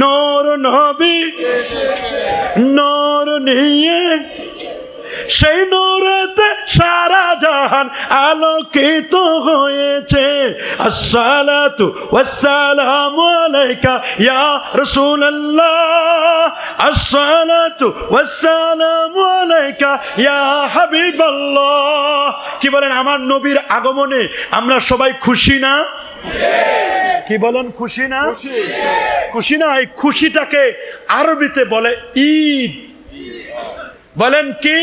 নর নবী, নর নিয়ে, সেই নূরেতে সারা জাহান আলোকিত হয়েছে। আসসালাতু ইয়া কি বলেন, আমার নবীর আগমনে আমরা সবাই খুশি না? কি বলেন খুশি না? খুশি। না এই খুশিটাকে আরবিতে বলে ঈদ। বলেন কি?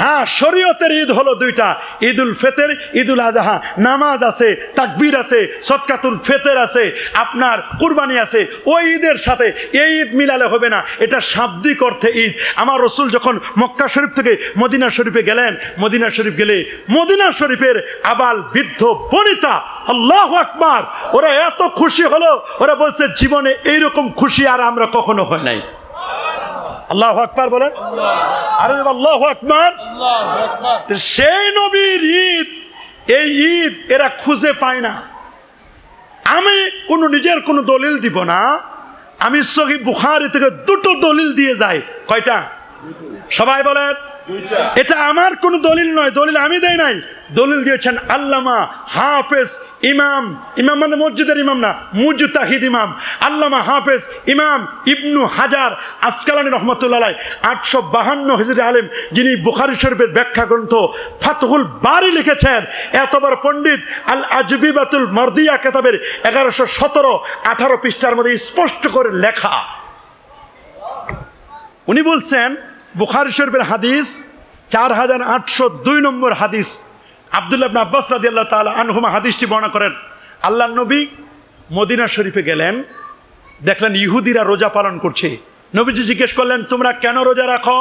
হ্যাঁ শরীয়তের ঈদ হলো দুইটা। ঈদ উল ফেতের, ঈদুল আজহা নামাজ আছে, তাকবীর আছে সৎকাতুল ফেতের আছে, আপনার কুরবানি আছে। ওই ঈদের সাথে এই ঈদ মিলালে হবে না। এটা শাব্দিক অর্থে ঈদ। আমার রসুল যখন মক্কা শরীফ থেকে মদিনা শরীফে গেলেন, মদিনা শরীফ গেলে মদিনা শরীফের আবাল বৃদ্ধ বনিতা, আল্লাহ আকবার, ওরা এত খুশি হলো, ওরা বলছে, জীবনে এইরকম খুশি আর আমরা কখনো হয় নাই। আল্লাহ আকবার বলেন? আরে আল্লাহ আকবার। সেই নবীর ঈদ এই ঈদ এরা খুঁজে পায় না। আমি কোনো নিজের কোনো দলিল দিব না। আমি সহি বুখারি থেকে দুটো দলিল দিয়ে যাই। কয়টা? সবাই বলেন? এটা আমার কোনো দলিল নয় দলিল আমি দেয় নাই। দলিল দিয়েছেন আল্লামা হাফেজ ইমাম ইমাম মানে মসজিদের ইমাম না, মুজতাহিদ ইমাম। আল্লামা হাফেজ ইমাম ইবনু হাজার আসকালানি রহমতুল্লাহ আটশো বাহান্ন হিজরি আলেম, যিনি বুখারি শরীফের ব্যাখ্যা গ্রন্থ ফাতহুল বারি লিখেছেন। এত বড় পণ্ডিত আল আজবিবাতুল মর্দিয়া কেতাবের এগারোশো সতেরো, আঠারো পৃষ্ঠার মধ্যে স্পষ্ট করে লেখা। উনি বলছেন, বুখারি শরীফের হাদিস চার হাজার আটশো দুই নম্বর হাদিস। আবদুল্লাহ আব্বাস রাদি আল্লাহ তালা আনহুমা হাদিসটি বর্ণনা করেন, আল্লাহ নবী মদিনা শরীফে গেলেন, দেখলেন ইহুদিরা রোজা পালন করছে। নবীজি জিজ্ঞেস করলেন, তোমরা কেন রোজা রাখো?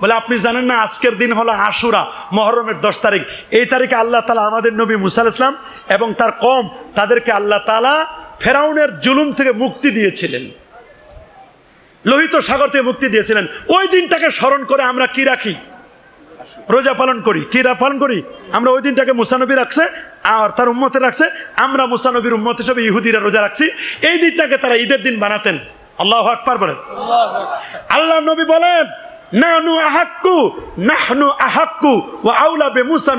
বলে, আপনি জানেন না, আজকের দিন হলো আশুরা, মহরমের দশ তারিখ। এই তারিখে আল্লাহ তালা আমাদের নবী মুসাল ইসলাম এবং তার কম তাদেরকে আল্লাহ তালা ফেরাউনের জুলুম থেকে মুক্তি দিয়েছিলেন। লোহিত সাগর থেকে মুক্তি দিয়েছিলেন। ওই দিনটাকে স্মরণ করে আমরা কি রাখি? রোজা পালন করি। কি রা- পালন করি? আমরা ওই দিনটাকে মুসানবী রাখছে আর তার উম্মতে রাখছে। আমরা মুসানবীর উম্মত হিসেবে ইহুদিরা রোজা রাখছি। এই দিনটাকে তারা ঈদের দিন বানাতেন। আল্লাহ আকবার বলেন। আল্লাহ নবী বলেন নানু আহাক্কু, নাহনু আহাক্কু ও আউলা বে মুসা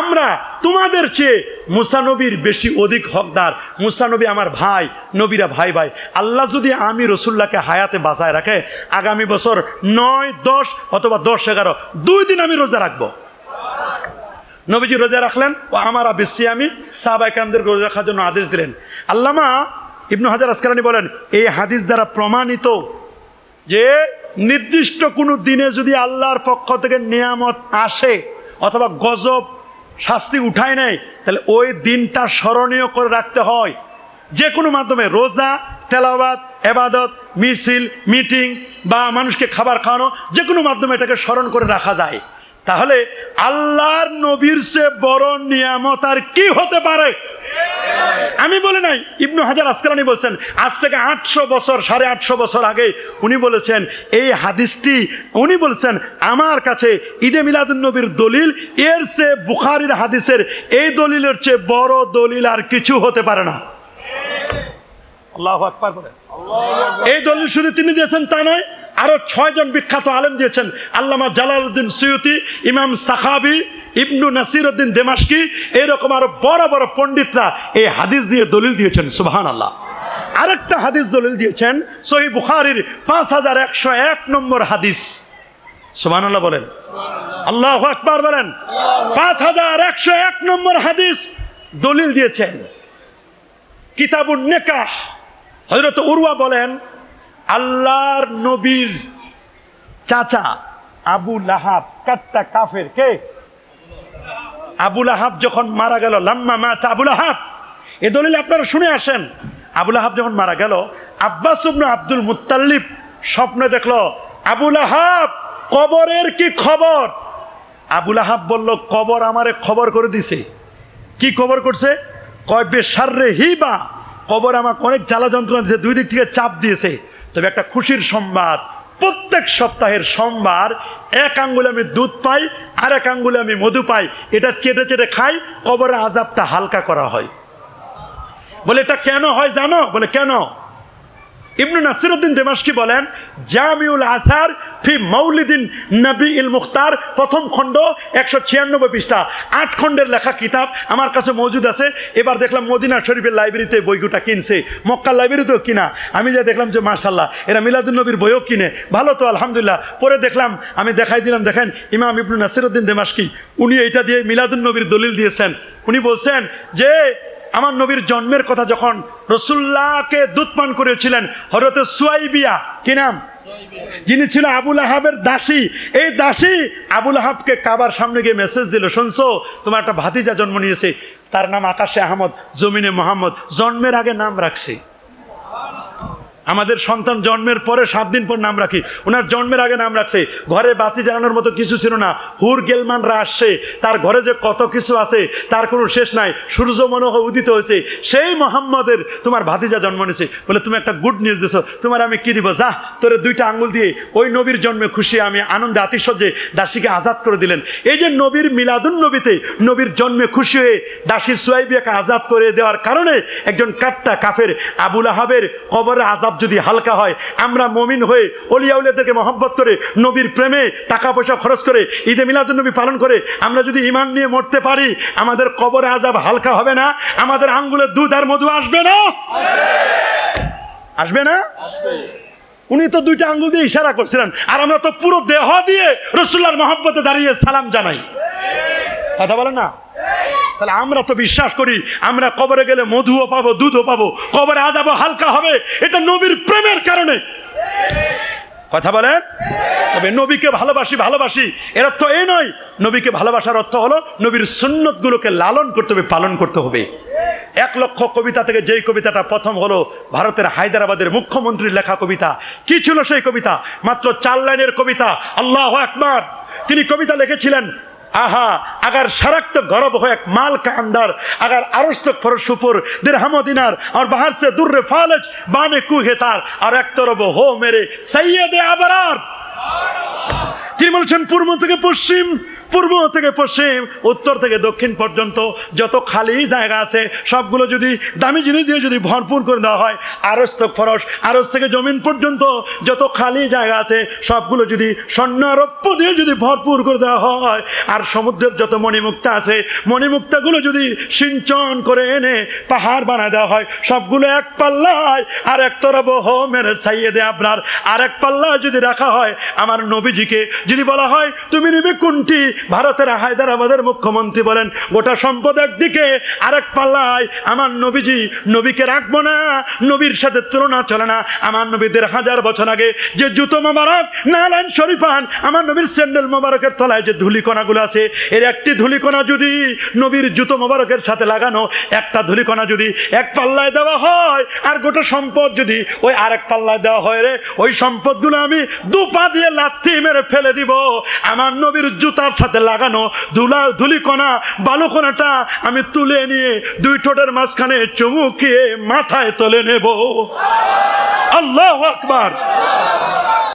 আমরা তোমাদের চেয়ে মুসা নবীর বেশি অধিক হকদার। মুসা নবী আমার ভাই, নবীরা ভাই ভাই। আল্লাহ যদি আমি রসুল্লাহকে হায়াতে বাঁচায় রাখে, আগামী বছর নয়, দশ অথবা দশ, এগারো, দুই দিন আমি রোজা রাখব। নবীজি রোজা রাখলেন ও আমার বেশি আমি সাহাবাইকানদেরকে রোজা রাখার জন্য আদেশ দিলেন। আল্লামা ইবনু হাজার আসকালানি বলেন, এই হাদিস দ্বারা প্রমাণিত যে নির্দিষ্ট কোনো দিনে যদি আল্লাহর পক্ষ থেকে নিয়ামত আসে অথবা গজব শাস্তি উঠায় নেয় তাহলে ওই দিনটা স্মরণীয় করে রাখতে হয়। যে কোনো মাধ্যমে রোজা তেলাবাদ এবাদত, মিছিল, মিটিং বা মানুষকে খাবার খাওয়ানো, যে কোনো মাধ্যমে এটাকে স্মরণ করে রাখা যায়। তাহলে আল্লাহর নবীর সে বড় নিয়ামত আর কি হতে পারে? আমি বলি নাই ইবনু হাজার আসকালানি বলছেন আজ থেকে আটশো বছর সাড়ে আটশো বছর আগে উনি বলেছেন এই হাদিসটি উনি বলছেন আমার কাছে ঈদে মিলাদুন নবীর দলিল এর চেয়ে বুখারির হাদিসের এই দলিলের চেয়ে বড় দলিল আর কিছু হতে পারে না। আল্লাহ আকবার বলেন। এই দলিল শুধু তিনি দিয়েছেন তা নয় আরও ছয়জন বিখ্যাত আলেম দিয়েছেন। আল্লামা জালালউদ্দিন সৈয়তি, ইমাম সাখাবি, ইবনু নাসির উদ্দিন দেমাসকি এরকম আরও বড় বড় পণ্ডিতরা এই হাদিস দিয়ে দলিল দিয়েছেন সুবাহান আল্লাহ আরেকটা হাদিস দলিল দিয়েছেন, সহি বুখারির পাঁচ হাজার একশো এক নম্বর হাদিস। আল্লাহ বলেন। আল্লাহ আকবার বলেন। পাঁচ হাজার একশো এক নম্বর হাদিস দলিল দিয়েছেন। কিতাবুন নেকাহ। হজরত উরওয়া বলেন আল্লাহর নবীর চাচা আবু লাহাব, কাট্টা কাফের, কে? আবু লাহাব যখন মারা গেল, লাম্মা মাতা আবু লাহাব। এ দলিল আপনারা শুনে আসেন। আবু লাহাব যখন মারা গেল, আব্বাস আব্দুল মুত্তাল্লিব স্বপ্নে দেখল, আবু লাহাব, কবরের কি খবর? আবু লাহাব বলল, কবর আমারে খবর করে দিছে। কি খবর করছে? কয় বেসার্রে হিবা, কবর আমাকে অনেক জ্বালা যন্ত্রণা দিয়েছে, দুই দিক থেকে চাপ দিয়েছে। তবে একটা খুশির সংবাদ। প্রত্যেক সপ্তাহের সোমবার এক আঙ্গুলে আমি দুধ পাই আর এক আঙ্গুলে আমি মধু পাই। এটা চেটে চেটে খাই কবরে আজাবটা হালকা করা হয়। বলে, এটা কেন হয় জানো? বলে, কেন? ইবনু নাসিরুদ্দিন দেমাসকি বলেন, জামিউল আসার ফি মৌলিদিন নবী ইল মুখতার প্রথম খণ্ড, একশো ছিয়ানব্বই পৃষ্ঠা। আট খণ্ডের লেখা কিতাব আমার কাছে মজুদ আছে। এবার দেখলাম মদিনা শরীফের লাইব্রেরিতে বইগুটা কিনছে। মক্কার লাইব্রেরিতেও কিনা। আমি যা দেখলাম যে মাশাল্লাহ এরা মিলাদুল নবীর বইও কিনে। ভালো তো, আলহামদুলিল্লাহ। পরে দেখলাম, আমি দেখাই দিলাম, দেখেন, ইমাম ইবনু নাসিরুদ্দিন দেমাসকি উনি এটা দিয়ে মিলাদুল নবীর দলিল দিয়েছেন। উনি বলছেন যে আমার নবীর জন্মের কথা যখন রসুল্লাহকে দুধপান করেছিলেন হরতে সুয়াইবিয়া কি নাম? যিনি ছিল আবুল আহাবের দাসী এই দাসী আবুল আহাবকে কাবার সামনে গিয়ে মেসেজ দিল শুনছো তোমার একটা ভাতিজা জন্ম নিয়েছে তার নাম আকাশে আহমদ জমিনে মোহাম্মদ জন্মের আগে নাম রাখছে। আমাদের সন্তান জন্মের পরে সাত দিন পর নাম রাখি। ওনার জন্মের আগে নাম রাখছে। ঘরে বাতি জ্বালানোর মতো কিছু ছিল না। হুর গেলমানরা আসছে। তার ঘরে যে কত কিছু আছে, তার কোনো শেষ নাই। সূর্য মনোহ উদিত হয়েছে। সেই মোহাম্মদের তোমার ভাতিজা জন্ম নিয়েছে। বলে, তুমি একটা গুড নিউজ দিছো। তোমার আমি কি দিব? যা তোরে দুইটা আঙ্গুল দিয়ে ওই নবীর জন্মে খুশি আমি আনন্দে আতিশয্যে দাসীকে আজাদ করে দিলেন। এই যে নবীর মিলাদুন নবীতে নবীর জন্মে খুশি হয়ে দাসী সুয়াইবিয়াকে আজাদ করে দেওয়ার কারণে একজন কাট্টা কাফের আবুল আহাবের কবরে আজাব যদি হালকা হয়, আমরা মমিন হয়ে অলিয়াউলিয়াদেরকে মহব্বত করে, নবীর প্রেমে টাকা পয়সা খরচ করে, ঈদে মিলাদুন নবী পালন করে, আমরা যদি ইমান নিয়ে মরতে পারি, আমাদের কবরে আজাব হালকা হবে না, আমাদের আঙ্গুলের দুধ আর মধু আসবে না? আসবে না? উনি তো দুইটা আঙ্গুল দিয়ে ইশারা করছিলেন, আর আমরা তো পুরো দেহ দিয়ে রসুল্লার মহব্বতে দাঁড়িয়ে সালাম জানাই। কথা বলে না? তাহলে আমরা তো বিশ্বাস করি, আমরা কবরে গেলে মধুও পাবো, দুধও পাবো, কবরে আজাবো হালকা হবে, এটা নবীর প্রেমের কারণে। কথা বলেন? তবে নবীকে ভালোবাসি ভালোবাসি, এর অর্থ এই নয়, নবীকে ভালোবাসার অর্থ হলো নবীর সুন্নতগুলোকে লালন করতে হবে, পালন করতে হবে। এক লক্ষ কবিতা থেকে যেই কবিতাটা প্রথম হলো, ভারতের হায়দ্রাবাদের মুখ্যমন্ত্রীর লেখা কবিতা। কি ছিল সেই কবিতা? মাত্র চার লাইনের কবিতা, আল্লাহ আকবার। তিনি কবিতা লিখেছিলেন آہا اگر شرک تو غرب ہو ایک مال کا اندر اگر عرش تک فرش اوپر درہم و دینار اور باہر سے در فالج بانے کوہ تار اور ایک طرف ہو میرے سید ابرار তিনি বলছেন পূর্ব থেকে পশ্চিম পূর্ব থেকে পশ্চিম, উত্তর থেকে দক্ষিণ পর্যন্ত যত খালি জায়গা আছে, সবগুলো যদি দামি জিনিস দিয়ে যদি ভরপুর করে দেওয়া হয় আরস তো ফরস আরস থেকে জমিন পর্যন্ত যত খালি জায়গা আছে, সবগুলো যদি স্বর্ণ স্বর্ণারপ্য দিয়ে যদি ভরপুর করে দেওয়া হয়, আর সমুদ্রের যত মণিমুক্তা আছে, মণিমুক্তাগুলো যদি সিঞ্চন করে এনে পাহাড় বানায় দেওয়া হয়, সবগুলো এক পাল্লায় আর এক তরব মেরে সাইয়ে দে আপনার। আর এক পাল্লায় যদি রাখা হয়, আমার নবীজিকে যদি বলা হয়, তুমি নিবে কোনটি? ভারতের হায়দ্রাবাদের মুখ্যমন্ত্রী বলেন, গোটা সম্পদ একদিকে, আরেক পাল্লায় আমার নবীজি নবীকে রাখব না, নবীর সাথে তুলনা চলে না। আমার নবীদের হাজার বছর আগে যে জুতো মোবারক নালাইন শরীফান আমার নবীর স্যান্ডেল মোবারকের তলায় যে ধুলিকণাগুলো আছে, এর একটি ধুলিকণা যদি নবীর জুতো মোবারকের সাথে লাগানো, একটা ধুলিকণা যদি এক পাল্লায় দেওয়া হয়, আর গোটা সম্পদ যদি ওই আরেক পাল্লায় দেওয়া হয় রে, ওই সম্পদগুলো আমি দু পা দিয়ে লাথি মেরে ফেলে দিব। আমার নবীর জুতার সাথে লাগানো ধুলা ধুলিকণা, বালুকণাটা আমি তুলে নিয়ে দুই ঠোঁটের মাঝখানে চুমুকিয়ে মাথায় তুলে নেব। আল্লাহ আকবার।